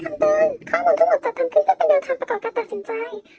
คำเตือนข้อมูลทั้งหมดจัดทำขึ้นเพื่อเป็นแนวทางประกอบการตัดสินใจ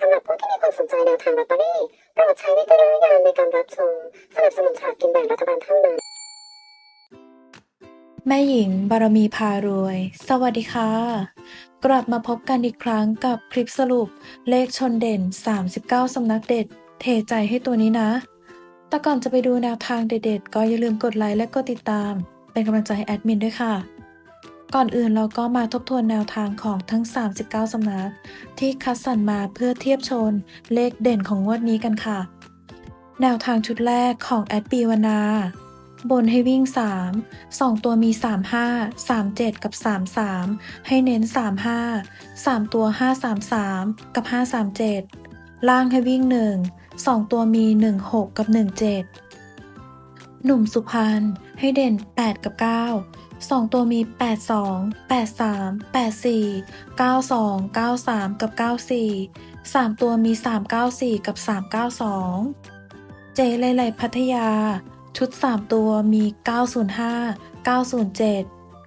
สำหรับผู้ที่มีความสนใจแนวทางลอตเตอรี่โปรดใช้วิจารณญาณในการรับชมสนับสนุนฉลากกินแบ่งรัฐบาลเท่านั้น แม่หญิงบารมีพารวย สวัสดีค่ะ กลับมาพบกันอีกครั้งกับคลิปสรุป เลขชนเด่น 39 สำนักเด็ด เทใจให้ตัวนี้นะ แต่ก่อนจะไปดูแนวทางเด็ดๆ ก็อย่าลืมกดไลค์และกดติดตาม เป็นกำลังใจให้แอดมินด้วยค่ะ ก่อนอื่นเราก็มาทบทวนแนวทางของทั้ง 39 สำนัก ที่คัดสรรมาเพื่อเทียบชนเลขเด่นของงวดนี้กันค่ะ แนวทางชุดแรกของแอดปีวนา บนให้วิ่ง 3 2 ตัวมี 35 37 กับ 33 ให้เน้น 35 3 ตัว 533 กับ 537 ล่างให้วิ่ง 1 2 ตัวมี 16 กับ 17 หนุ่มสุพรรณให้เด่น 8 กับ 9 2 ตัวมี 82 83 84 92 93 กับ 94 3 ตัวมี 394 กับ 392 เจไลไลพัทยา ชุด 3 ตัวมี 905 907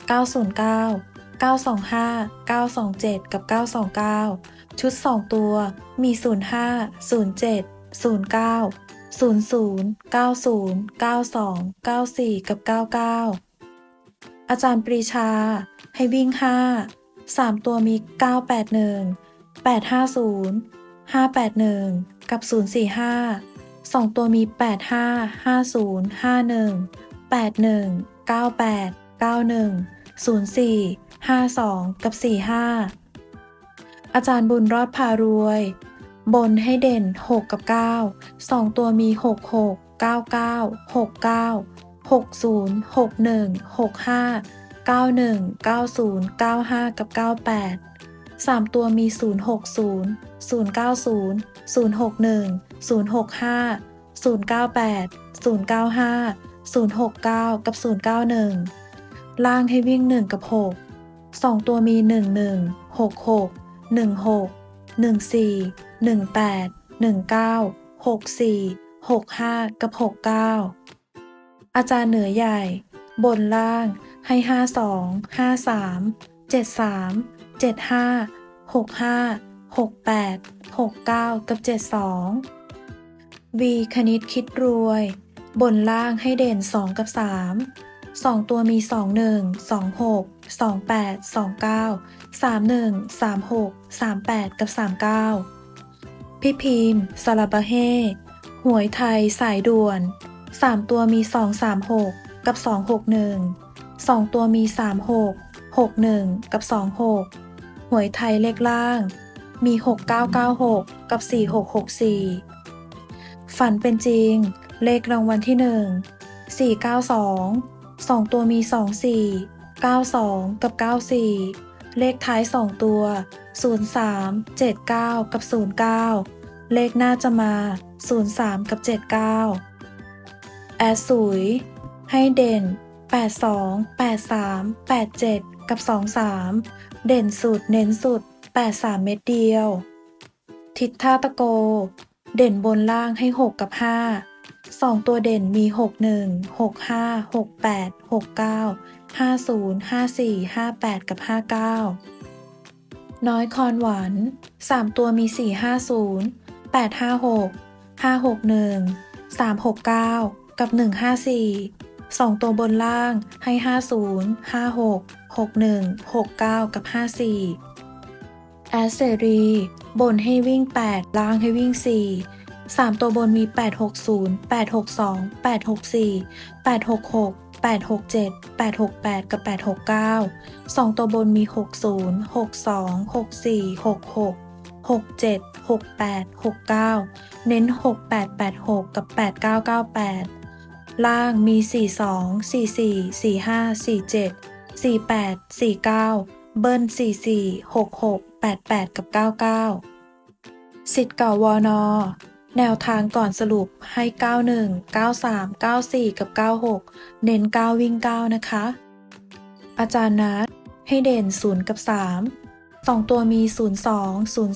909 925 927 กับ 929 ชุด 2 ตัวมี 05 07 09 00 90 92 94 กับ 99 อาจารย์ปรีชา ให้วิ่ง 5 3 ตัวมี 981 850 581 กับ 045สองตัวมี 85 50 51 81 98 91 04 52 กับ 45 อาจารย์บุญรอดพารวย บนให้เด่น 6 กับ 9 2 ตัวมี 66 99 69 60 61 65 91 90 95 กับ 98 3 ตัวมี 060 090 061 065 098 095 069 กับ 091 ล่างให้วิ่ง 1 กับ 6 2 ตัวมี 11 66 16 14 18 19 64 65 กับ 69 อาจารย์เหนือใหญ่ บนล่างให้ 52 53 73 75 65 68 69 กับ 72 V คณิตคิดรวย บนล่างให้เด่น 2 กับ 3 2 ตัวมี 21 26 28 29 31 36 38 กับ 39 พี่พิมพ์สลาบาเฮหวยไทยสายด่วน 3 ตัวมี 236 กับ 261 2 ตัวมี 36 61 กับ 26 หวยไทยเลขล่าง มี 6996 กับ 4664 ฝันเป็นจริง เลขรางวัลที่ 1 492 2 ตัวมี 24 92 กับ 94 เลขท้าย 2 ตัว 03 79 กับ 09 เลขหน้าจะมา 03 กับ 79 แอสุย ให้เด่น 82 83 87 กับ 23 เด่นสุดเน้นสุด 83 เม็ดเดียว ทิศท่าตะโก เด่นบนล่างให้ 6 กับ 5 2 ตัวเด่นมี 61 65 68 69 50 54 58 กับ 59 น้อยคอนหวาน3 ตัวมี 450 856 561 369 กับ 154 2 ตัวบนล่างให้ 50 56 61 69 กับ 54 แอสเซรี บนให้วิ่ง 8 ล่างให้วิ่ง 4 3 ตัวบนมี 860 862 864 866 867 868 กับ 869 2 ตัวบนมี 60 62 64 66 67 68 69 เน้น 6886 กับ 8998 ล่างมี 42 44 45 47 48 49 เบิ้ล44 66 88 กับ 99 สิทธิ์เก่าวอนอแนวทางก่อนสรุปให้ 91 93 94 กับ 96 เน้น 9 วิ่ง 9 นะคะ อาจารย์นัดให้เด่น 0 กับ 3 2 ตัวมี 02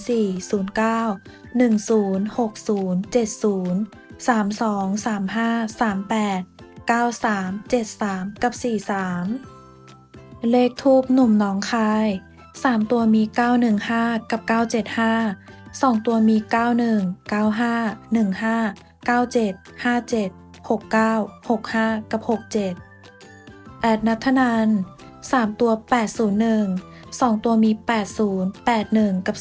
04 09 10 60 70 32 35 38 93 73กับ43เลขทูบหนุ่มหนองคาย3ตัวมี915กับ975 2ตัวมี91 95 15 97 57 69 65กับ67แอดนัทนัน3ตัว801 2ตัวมี80 81กับ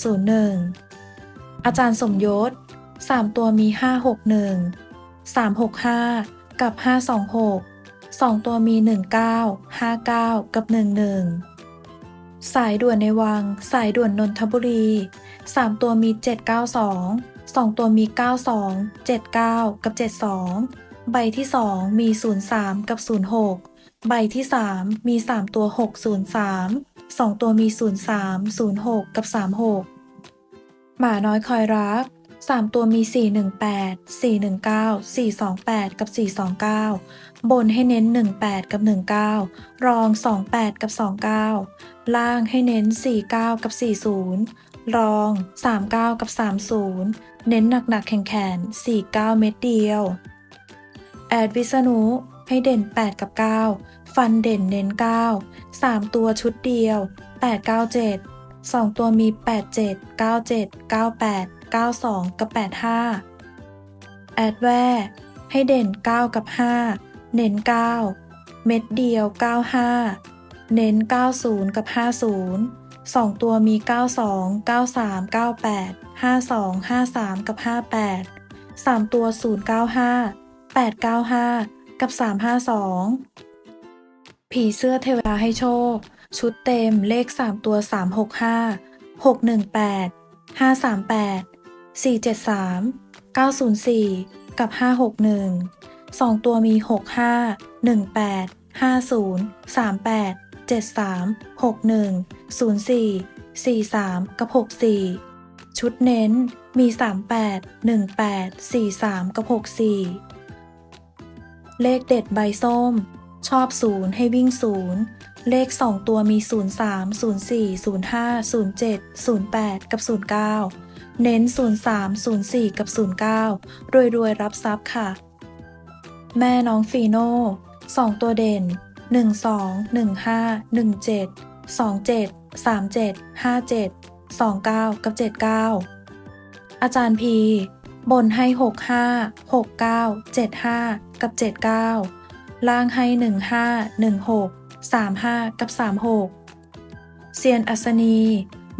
01อาจารย์สมยศ 3 ตัวมี 561 365 กับ 526 2 ตัวมี 19 59 กับ 11 สายด่วนในวัง สายด่วนนนทบุรี 3 ตัวมี 792 2 ตัวมี 92 79 กับ 72 ใบที่ 2 มี 03 กับ 06 ใบที่ 3 มี 3 ตัว 603 2 ตัวมี 03 06 กับ 36 หมาน้อยคอยรัก 3 ตัวมี 418 419 428 กับ 429 บนให้เน้น 18 กับ 19 รอง 28 กับ 29 ล่างให้เน้น 49 กับ 40 รอง 39 กับ 30 เน้นหนักๆแข็งๆ49 เม็ดเดียว แอดวิษณุให้เด่น 8 กับ 9 ฟันเด่นเน้น 9 3 ตัวชุดเดียว 8 9 7 2 ตัวมี 87 97 98 92 กับ 85 แอดแวร์ให้เด่น 9 กับ 5 เน้น 9 เม็ดเดียว 95 เน้น 90 กับ 50 2 ตัวมี 92 93 98 52 53 กับ 58 3 ตัว 095 895 กับ 352 ผีเสื้อเทวดาให้โชค ชุดเต็มเลข 3 ตัว 365 618 538 473 904 กับ 561 2 ตัวมี 65 18 50 38 73 61 04 43 กับ 64 ชุดเน้นมี 38 18 43 กับ 64 เลขเด็ดใบส้ม ชอบศูนย์ให้วิ่งศูนย์เลข 2 ตัวมี 03 04 05 07 08 กับ 09 เน้น 03 04 กับ 09 รวยรวยๆรับทรัพย์ค่ะ แม่น้องฟีโน่2ตัวเด่น 12 15 17 27 37 57 29 กับ 79 อาจารย์พี บนให้ 65 69 75 กับ 79 ล่างให้ 15 16 35 กับ 36 เซียนอัศนี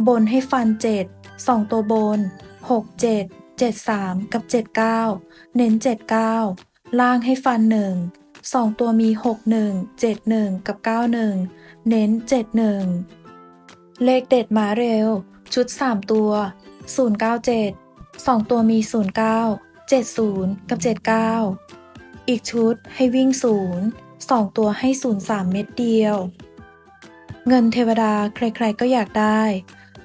บนให้ฟัน 7 2 ตัวบน 67 73 กับ 79 เน้น 79 ล่างให้ฟัน 1 2 ตัวมี 61 71 กับ 91 เน้น 71 เลขเด็ดมาเร็ว ชุด 3 ตัว 097 2 ตัวมี 09 70 กับ 79 อีกชุดให้วิ่ง 0 2 ตัวให้ 03 เม็ดเดียว เงินเทวดาใครๆก็อยากได้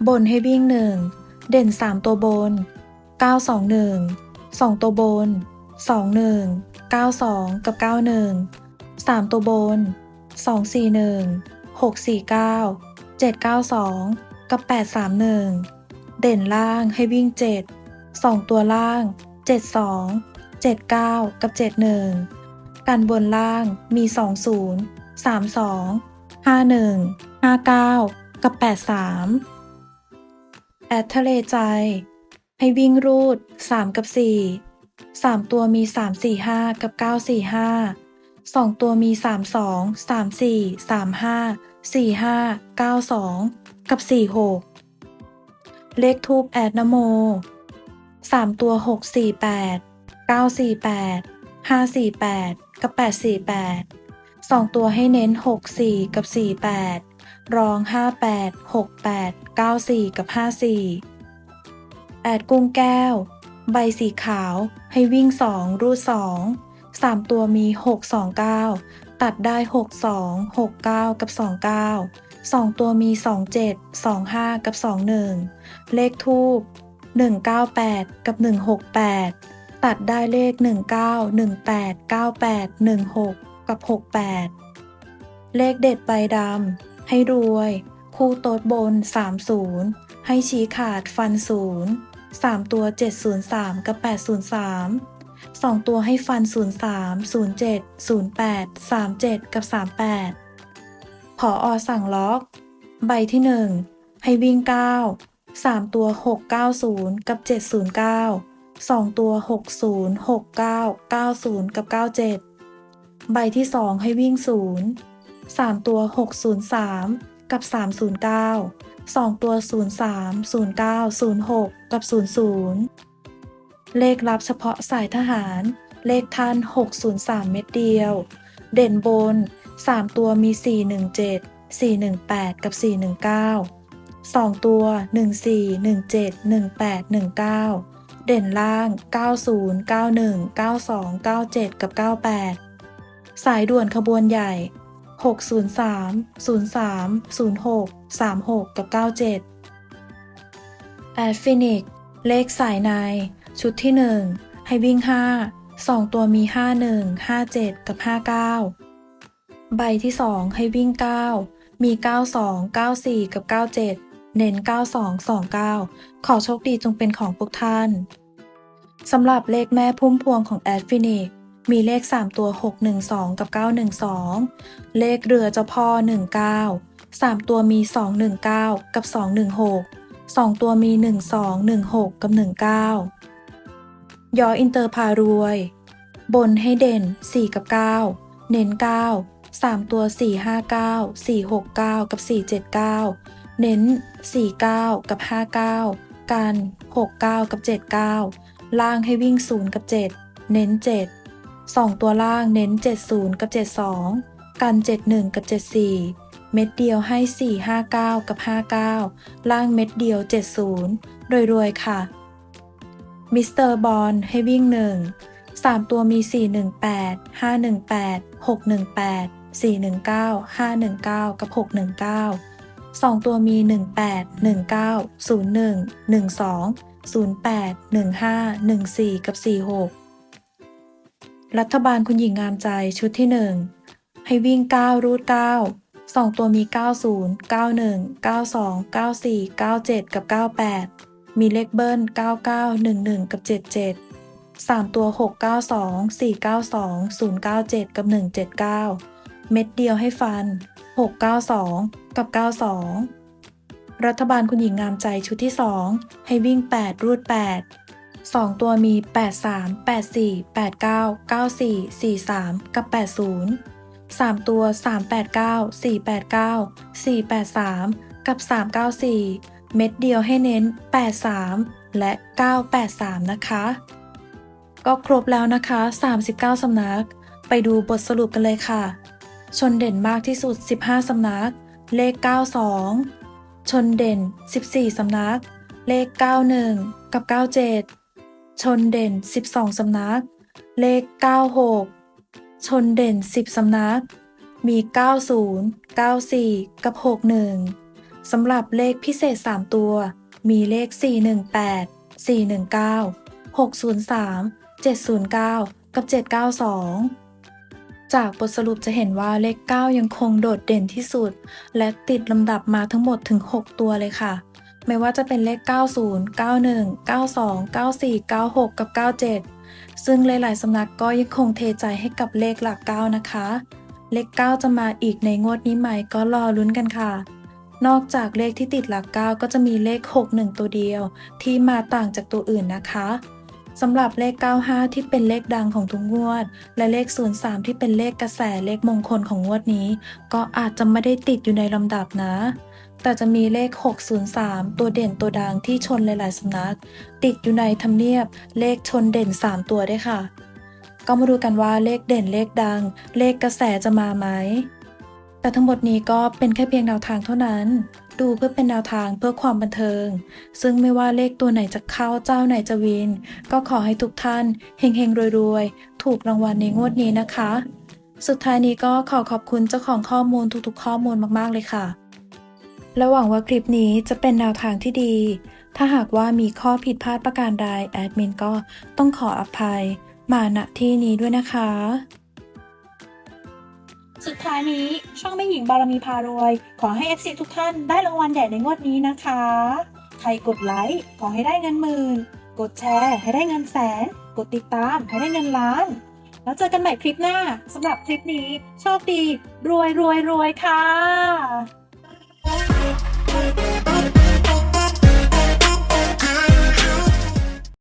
บนให้วิ่ง1เด่น 3 ตัวบน 921 2 ตัวบน 21 92 กับ 91 3 ตัวบน 241 649 792 กับ 831 เด่นล่างให้วิ่ง 7 2 ตัวล่าง 72 79 กับ 71 กันบนล่างมี 20 32 51 59 กับ 83 แอดทะเลใจ ให้วิ่งรูด 3 กับ 4 3 ตัวมี 3 4 5 กับ 9 4 5 2 ตัวมี 3 2 3 4 3 5 4 5 9 2 กับ 4 6 เลขทูปแอดนโม 3 ตัว 6 4 8 9 4 8 5 4 8 กับ 8 4 8 2 ตัวให้เน้น 6 4 กับ 4 8 รอง 5 8 6 8 9 4 กับ 5 4แอดกุ้งแก้ว ใบสีขาว ให้วิ่ง 2 รูด 2 3 ตัวมี 6 2 9 ตัดได้ 6 2 6 9 กับ 2 9 2 ตัวมี 2 7 2 5 กับ 2 1 เลขทูบ198 กับ 168 ตัดได้เลข 19 18 98 16 กับ 68 เลขเด็ดใบดำ ให้รวย คู่โต๊ดบน 30 ให้ชี้ขาดฟัน 0 3 ตัว 703 กับ 803 2 ตัวให้ฟัน 03 07 08 37 กับ 38 ผออสั่งล็อก ใบที่ 1 ให้วิ่ง 9 3 ตัว 690 กับ 709 2 ตัว 60 69 90 กับ 97 ใบที่ 2 ให้วิ่ง 0 3 ตัว 603 กับ 309 2 ตัว 03 09 06 กับ 00 เลขลับเฉพาะสายทหาร เลขท่าน 603 เม็ดเดียว เด่นบน 3 ตัวมี 417 418 กับ 419 2 ตัว 14 17 18 19 เด่นล่าง 90 91 92 97 กับ 98 สายด่วนขบวนใหญ่ 603 03 06 36 กับ 97แอดฟินิกเลขสายใน ชุดที่ 1 ให้วิ่ง 5 2 ตัวมี 51 57 กับ 59 ใบที่ 2 ให้วิ่ง 9 มี 92 94 กับ 97 เน้น 92 29 ขอโชคดีจงเป็นของพวกท่าน สำหรับเลขแม่พุ่มพวงของแอดฟินิก มีเลข 3 ตัว 612 กับ 912 เลขเรือเจ้าพ่อ 19 3 ตัวมี 219 กับ 216 2 ตัวมี 12 16 กับ 19 ยออินเตอร์พารวย บนให้เด่น 4 กับ 9 เน้น 9 3 ตัว 459 469 กับ 479 เน้น 49 กับ 59 กัน 69 กับ 79 ล่างให้วิ่ง 0 กับ 7 เน้น 7 2 ตัวล่างเน้น 70 กับ 72 กัน 71 กับ 74 เม็ดเดียวให้ 459 กับ 59 ล่างเม็ดเดียว 70 รวยๆ ค่ะ มิสเตอร์บอลให้วิ่ง 1 3 ตัวมี 418 518 618 419 519 กับ 619 2 ตัวมี 18 19 01 12 08 15 14 กับ 46 รัฐบาลคุณหญิงงามใจชุดที่ 1 ให้วิ่ง 9 รูด 9 2 ตัวมี 90 91 92 94 97 กับ 98 มีเลขเบิ้ล 99 11 กับ 77 3 ตัว 692 492 097 กับ 179 เม็ดเดียวให้ฟัน 692 กับ 92 รัฐบาลคุณหญิงงามใจชุดที่ 2 ให้วิ่ง 8 รูด 8 2 ตัวมี 83 84 89 94 43 กับ 80 3 ตัว 389 489 483 กับ 394 เม็ดเดียวให้เน้น 83 และ 983 นะคะ ก็ครบแล้วนะคะ 39 สำนัก ไปดูบทสรุปกันเลยค่ะ ชนเด่นมากที่สุด 15 สำนัก เลข 92 ชนเด่น 14 สำนัก เลข 91 กับ 97 ชนเด่น 12 สำนัก เลข 96 ชนเด่น 10 สำนัก มี 90 94 กับ 61 สำหรับเลขพิเศษ 3 ตัว มีเลข 418 419 603 709 กับ 792 จากบทสรุปจะเห็นว่าเลข 9 ยังคงโดดเด่นที่สุด และติดลำดับมาทั้งหมดถึง 6 ตัวเลยค่ะ ไม่ว่าจะเป็นเลข 90 91 92 94 96 กับ 97 ซึ่งหลายๆสำนักก็ยังคงเทใจให้กับเลขหลัก 9 นะคะ เลข 9 จะมาอีกในงวดนี้ไหมก็รอลุ้นกันค่ะ นอกจากเลขที่ติดหลัก 9 ก็จะมีเลข 61 ตัวเดียว ที่มาต่างจากตัวอื่นนะคะสำหรับเลข 95 ที่เป็นเลขดังของทุกงวด และเลข 03 ที่เป็นเลขกระแสเลขมงคลของงวดนี้ ก็อาจจะไม่ได้ติดอยู่ในลำดับนะ แต่จะมีเลข 603 ตัวเด่นตัวดังที่ชนหลาย ๆ สำนัก ติดอยู่ในทำเนียบเลขชนเด่น 3 ตัวด้วยค่ะ ก็มาดูกันว่าเลขเด่นเลขดัง เลขกระแสจะมาไหม แต่ทั้งหมดนี้ก็เป็นแค่เพียงแนวทางเท่านั้น ดูเพื่อเป็นแนวทางเพื่อความบันเทิง ซึ่งไม่ว่าเลขตัวไหนจะเข้าเจ้าไหนจะวิน ก็ขอให้ทุกท่านเฮงๆรวยๆ ถูกรางวัลในงวดนี้นะคะ สุดท้ายนี้ก็ขอขอบคุณเจ้าของข้อมูลทุกๆ ข้อมูลมากๆเลยค่ะ และหวังว่าคลิปนี้จะเป็นแนวทางที่ดี ถ้าหากว่ามีข้อผิดพลาดประการใดแอดมินก็ต้องขออภัย มาณที่นี้ด้วยนะคะ สุดท้ายนี้ช่องแม่หญิงบารมีพารวย ขอให้ FC ทุกท่านได้รางวัลใหญ่ในงวดนี้นะคะ ใครกดไลค์ขอให้ได้เงินหมื่น กดแชร์ให้ได้เงินแสน กดติดตามให้ได้เงินล้าน แล้วเจอกันใหม่คลิปหน้าสำหรับคลิปนี้โชคดี รวยรวยรวยค่ะ